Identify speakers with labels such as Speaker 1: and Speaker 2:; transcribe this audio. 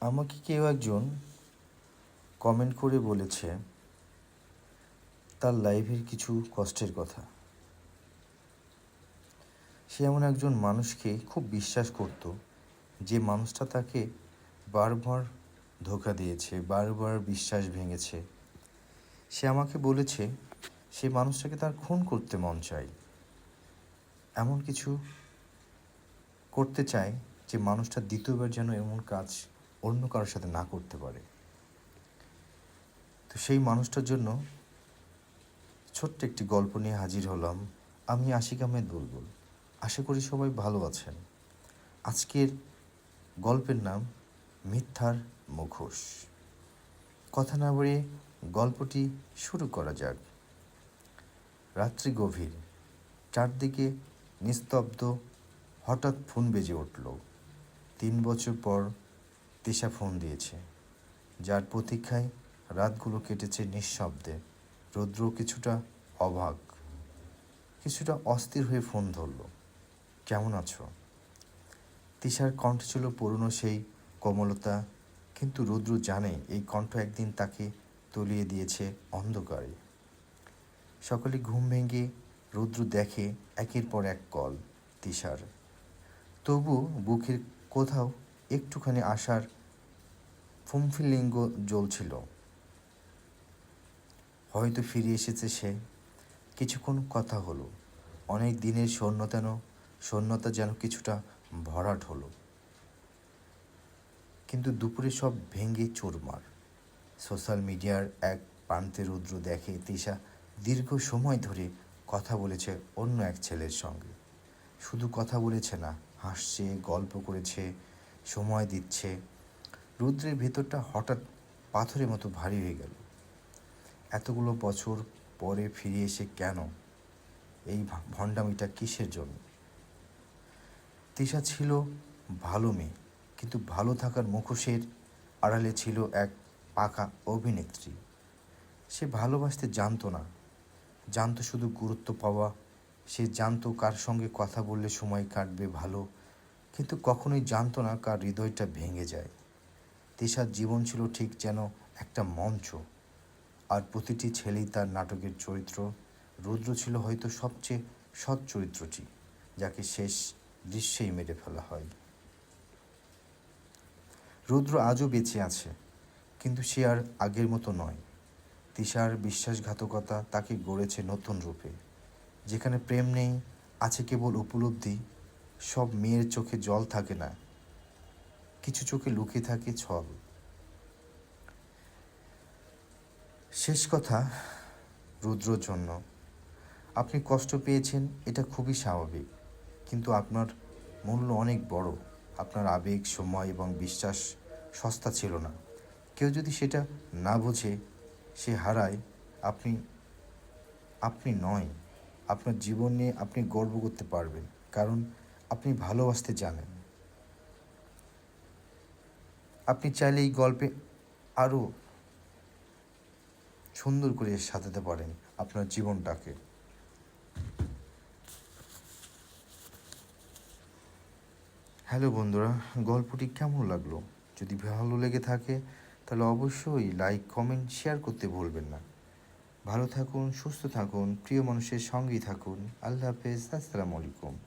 Speaker 1: আমাকে কেউ একজন কমেন্ট করে বলেছে, তার লাইফের কিছু কষ্টের কথা। সে এমন একজন মানুষকে খুব বিশ্বাস করত, যে মানুষটা তাকে বারবার ধোকা দিয়েছে, বারবার বিশ্বাস ভেঙেছে। সে আমাকে বলেছে, সে মানুষটাকে তার খুন করতে মন চায়। এমন কিছু করতে চায়, যে মানুষটা দ্বিতীয়বার যেন এমন কাজ অন্য কারোর সাথে না করতে পারে। তো সেই মানুষটার জন্য ছোট্ট একটি গল্প নিয়ে হাজির হলাম আমি আশিক আহমেদ বুলবুল। আশা করি সবাই ভালো আছেন। আজকের গল্পের নাম মিথ্যার মুখোশ। কথা না বাড়িয়ে গল্পটি শুরু করা যাক। রাত্রি গভীর, চারদিকে নিস্তব্ধ, হঠাৎ ফোন বেজে উঠল। তিন বছর পর তিশা ফোন দিয়েছে। যার প্রতীক্ষায় রাতগুলো কেটেছে নিঃশব্দে। রৌদ্র কিছুটা অবাক, কিছুটা অস্থির হয়ে ফোন ধরল, কেমন আছো? তিশার কণ্ঠ ছিল পুরনো সেই কোমলতা, কিন্তু রুদ্র জানে এই কণ্ঠ একদিন তাকে তলিয়ে দিয়েছে অন্ধকারে। সকালে ঘুম ভেঙে রুদ্র দেখে একের পর এক কল তিশার। তবু বুকের কোথাও একটুখানি আশার ফুমফিলিঙ্গ জ্বলছিল। হয়তো ফিরে এসেছে সে। কিছুক্ষণ কথা হলো। অনেক দিনের শূন্যতান শূন্যতা যেন কিছুটা ভরাট হলো। কিন্তু দুপুরে সব ভেঙে চোরমার। সোশ্যাল মিডিয়ার এক প্রান্তে রুদ্র দেখে তিশা দীর্ঘ সময় ধরে কথা বলেছে অন্য এক ছেলের সঙ্গে। শুধু কথা বলেছে না, হাসছে, গল্প করেছে সময় দিচ্ছে। রুদ্রের ভেতরটা হঠাৎ পাথরের মতো ভারী হয়ে গেল। এতগুলো বছর পরে ফিরে এসে কেন? এই ভণ্ডামিটা কিসের জন্য? তিশা ছিল ভালো মেয়ে, কিন্তু ভালো থাকার মুখোশের আড়ালে ছিল এক পাকা অভিনেত্রী। সে ভালোবাসতে জানতো না। জানতো শুধু গুরুত্ব পাওয়া, সে জানতো কার সঙ্গে কথা বললে সময় কাটবে ভালো কিন্তু কখনোই জানতো না কার হৃদয়টা ভেঙে যায়। তিশার জীবন ছিল ঠিক যেন একটা মঞ্চ। আর প্রতিটি ছেলেই তার নাটকের চরিত্র। রুদ্র ছিল হয়তো সবচেয়ে সৎ চরিত্রটি, যাকে শেষ দৃশ্যেই মেরে ফেলা হয়। রুদ্র আজও বেঁচে আছে, কিন্তু সে আর আগের মতো নয়। তিশার বিশ্বাসঘাতকতা তাকে গড়েছে নতুন রূপে। যেখানে প্রেম নেই, আছে কেবল উপলব্ধি সব মেয়ের চোখে জল থাকে না। কিছু চোখে লুকিয়ে থাকে ছল। শেষ কথা, রুদ্রর জন্য। আপনি কষ্ট পেয়েছেন, এটা খুবই স্বাভাবিক। কিন্তু আপনার মূল্য অনেক বড়। আপনার আবেগ, সময় এবং বিশ্বাস সস্তা ছিল না। কেউ যদি সেটা না বোঝে, সে হারায়। আপনি আপনি নয়। আপনার জীবন নিয়ে আপনি গর্ব করতে পারবেন। কারণ আপনি ভালোবাসতে জানেন। আপনি চাইলে এই গল্পে আরও সুন্দর করে সাজাতে পারেন আপনার জীবনটাকে। হ্যালো বন্ধুরা, গল্পটি কেমন লাগল? যদি ভালো লেগে থাকে, তাহলে অবশ্যই লাইক, কমেন্ট, শেয়ার করতে ভুলবেন না। ভালো থাকুন, সুস্থ থাকুন, প্রিয় মানুষের সঙ্গেই থাকুন। আল্লাহ হাফেজ, আসসালামু আলাইকুম।